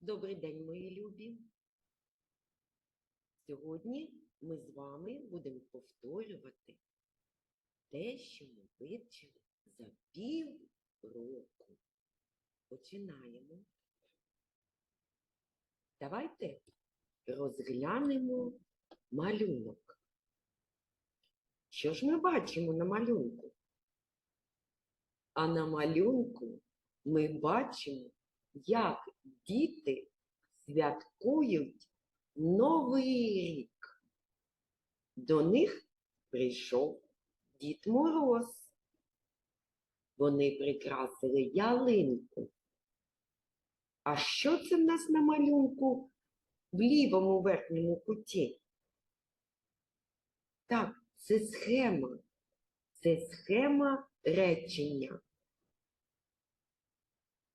Добрий день, мої любі. Сьогодні ми з вами будемо повторювати те, що ми вивчили за пів року. Починаємо. Давайте розглянемо малюнок. Що ж ми бачимо на малюнку? А на малюнку ми бачимо, як діти святкують Новий рік. До них прийшов Дід Мороз. Вони прикрасили ялинку. А що це в нас на малюнку в лівому верхньому куті? Так, це схема. Це схема речення.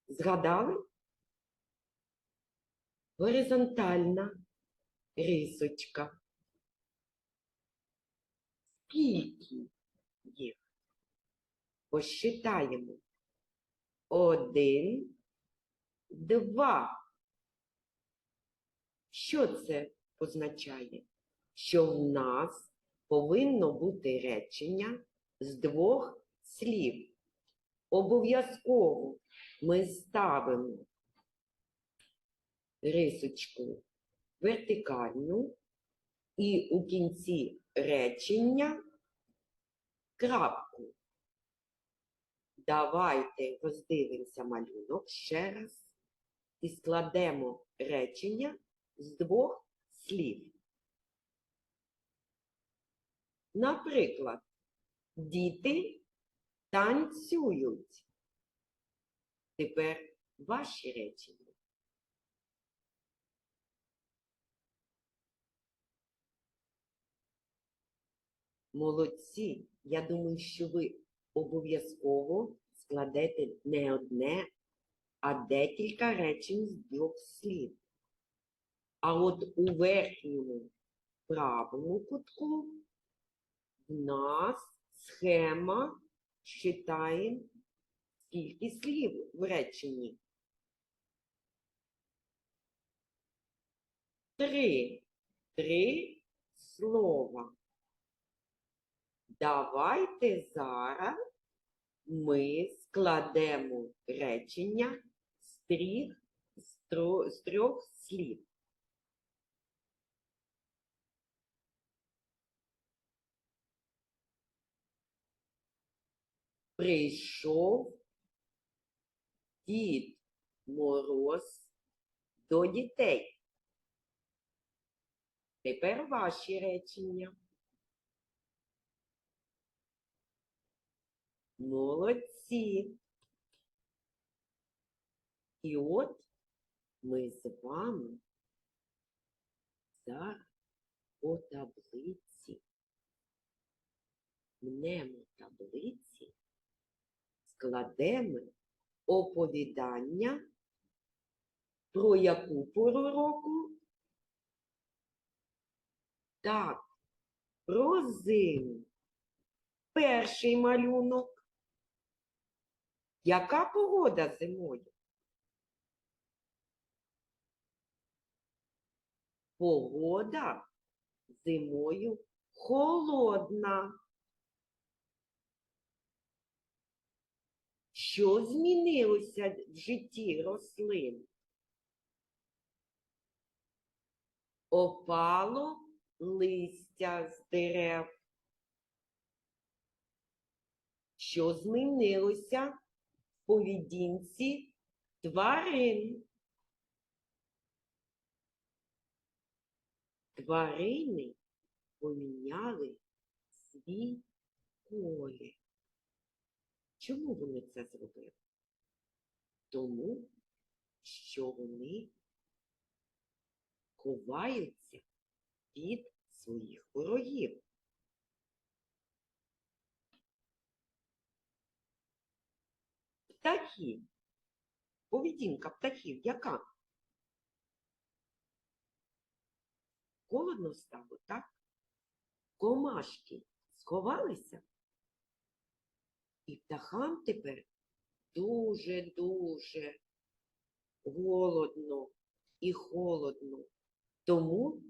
Згадали? Горизонтальна рисочка. Скільки їх? Посчитаємо. Один, два. Що це означає? Що в нас повинно бути речення з двох слів. Обов'язково ми ставимо рисочку вертикальну і у кінці речення крапку. Давайте роздивимося малюнок ще раз і складемо речення з двох слів. Наприклад, діти танцюють. Тепер ваші речення. Молодці. Я думаю, що ви обов'язково складете не одне, а декілька речень з двох слів. А от у верхньому правому кутку в нас схема читаємо скільки слів в реченні. Три. Три слова. Давайте зараз ми складемо речення з трьох, з трьох слів. Прийшов Дід Мороз до дітей. Тепер ваші речення. Молодці. І от ми з вами зараз по таблиці. Мнемо таблиці, складемо оповідання про яку пору року? Так, про зиму. Перший малюнок. Яка погода зимою? Погода зимою холодна. Що змінилося в житті рослин? Опало листя з дерев. Що змінилося поведінці тварин? Тварини поміняли свій колір. Чому вони це зробили? Тому, що вони ховаються від своїх ворогів. Птахи. Поведінка птахів яка? Холодно стало, так? Комашки сховалися. І птахам тепер дуже-дуже голодно. і холодно. Тому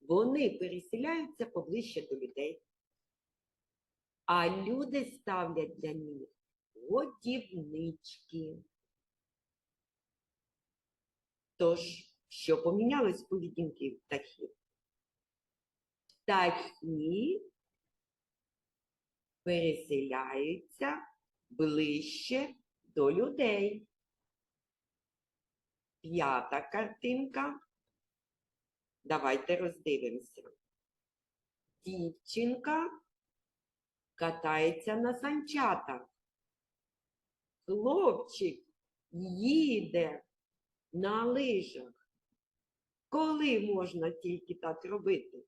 вони переселяються поближче до людей. А люди ставлять для них годівнички. Тож, що помінялось поведінки птахів? Птахи переселяються ближче до людей. П'ята картинка. Давайте роздивимося. Дівчинка катається на санчатах. Хлопчик їде на лижах. Коли можна тільки так робити?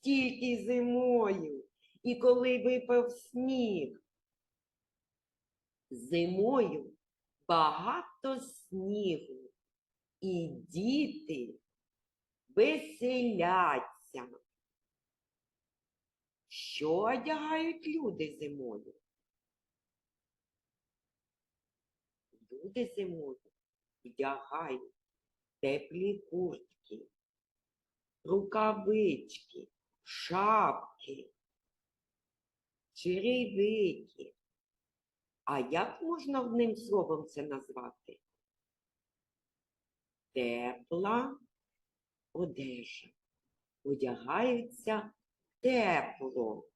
Тільки зимою. І коли випав сніг. Зимою багато снігу. І діти веселяться. Що одягають люди зимою? Люди зимою вдягають теплі куртки, рукавички, шапки, черевики. А як можна одним словом це назвати? Тепла одежа. Одягаються тепло.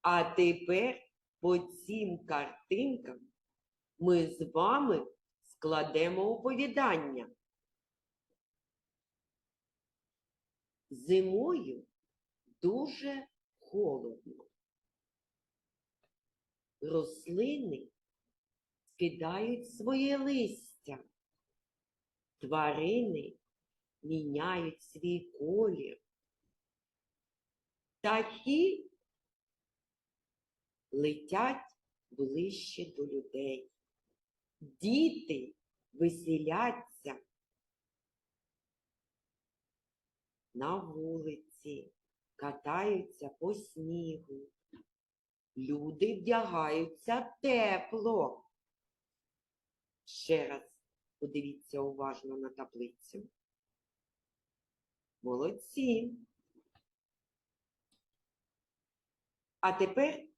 А тепер по цим картинкам ми з вами складемо оповідання. Зимою дуже холодно. Рослини скидають своє листя. Тварини міняють свій колір. Птахи летять ближче до людей. Діти веселяться на вулиці, катаються по снігу. Люди вдягаються тепло. Ще раз подивіться уважно на таблицю. Молодці. А тепер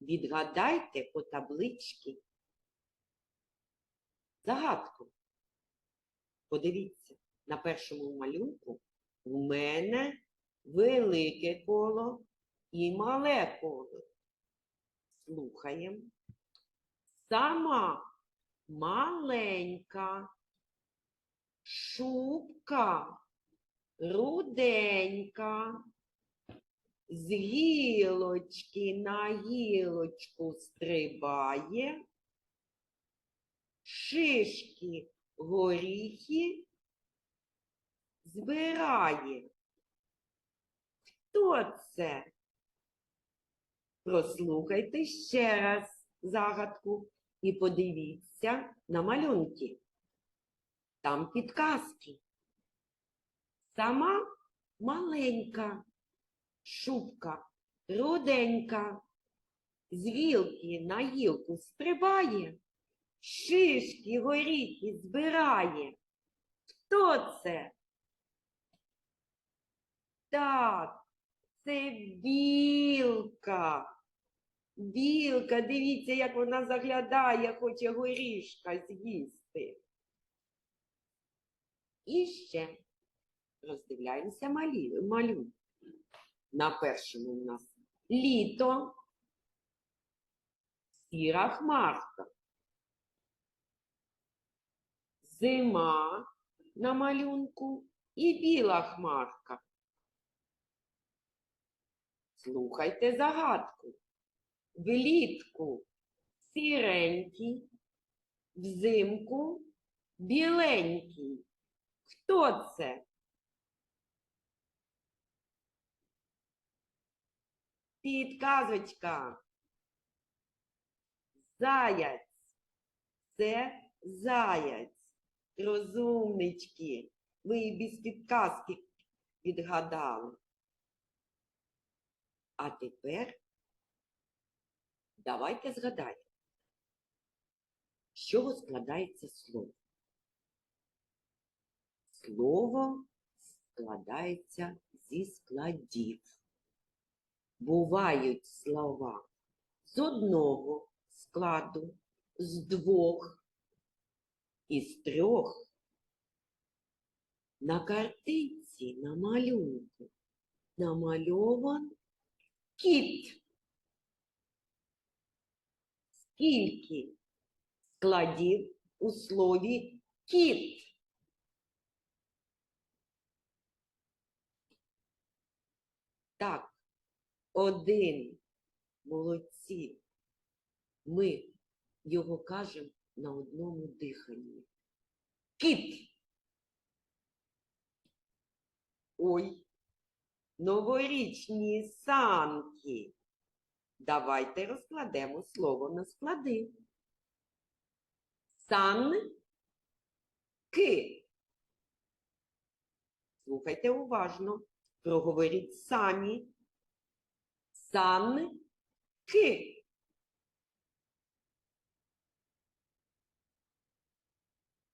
відгадайте по табличці загадку. Подивіться, на першому малюнку у мене велике коло і мале коло. Слухаємо. Сама маленька шубка руденька. З гілочки на гілочку стрибає, шишки горіхи збирає. Хто це? Прослухайте ще раз загадку і подивіться на малюнки. Там підказки. Сама маленька шубка руденька, з гілки на гілку стрибає, шишки горіхи збирає. Хто це? Так, це білка. Білка, дивіться, як вона заглядає, хоче горішка з'їсти. І ще роздивляємося малі. На першому у нас літо, сіра хмарка. Зима на малюнку і біла хмарка. Слухайте загадку. Влітку сіренький, взимку біленький. Хто це? Підказочка. Заяць. Це заяць. Розумнички. Ви і без підказки відгадали. А тепер давайте згадаємо, з чого складається слово. Слово складається зі складів. Бувають слова з одного складу, з двох і з трьох. На картинці на малюнку намальован кіт. Скільки складів у слові кіт? Так, один. Молодці. Ми його кажемо на одному диханні. Кіт. Ой, новорічні санки. Давайте розкладемо слово на склади. Сан ки. Слухайте уважно. Проговоріть самі. Сан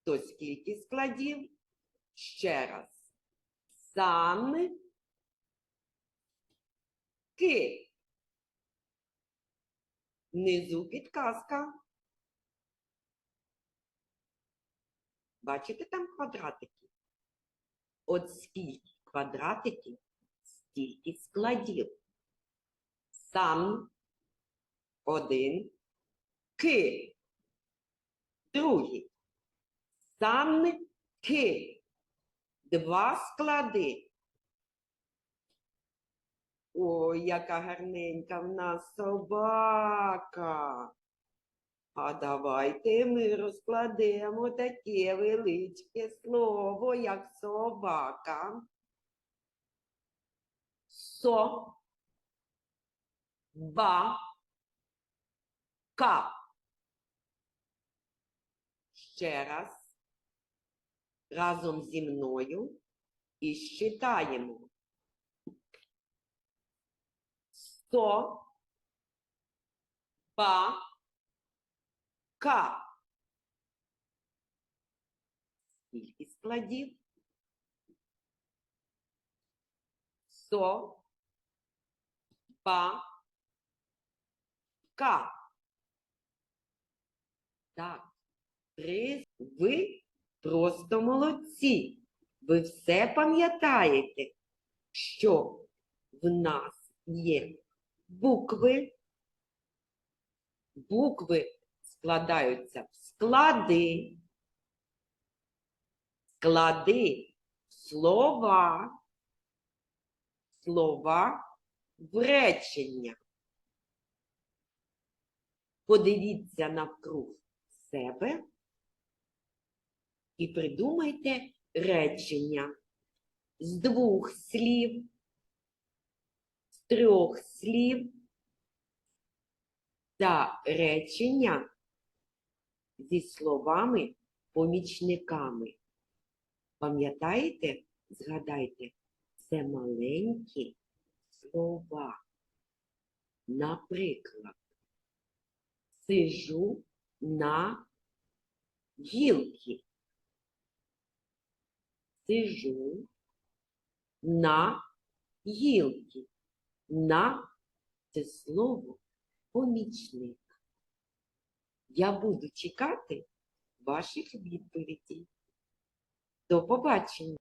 То скільки складів? Ще раз. Сан ки. Внизу підказка. Бачите там квадратики? От скільки квадратиків, стільки складів. Сан один, ки. Другий. Сан ки. Два склади. Ой, яка гарненька в нас собака. А давайте ми розкладемо таке величке слово, як собака. Со. Ба. Ка. Ще раз. Разом зі мною і считаємо. Со. Ба. Ка. Скільки складів? Со. Ба. Ка. Так. Три. Ви просто молодці. Ви все пам'ятаєте, що в нас є букви. Букви складаються в склади, склади в слова, слова в речення. Подивіться навкруг себе і придумайте речення з двох слів, з трьох слів та речення зі словами-помічниками. Пам'ятаєте, згадайте, це маленькі слова. Наприклад, сижу на гілці. Сижу на гілці. На це слово помічник. Я буду чекати ваших відповідей. До побачення!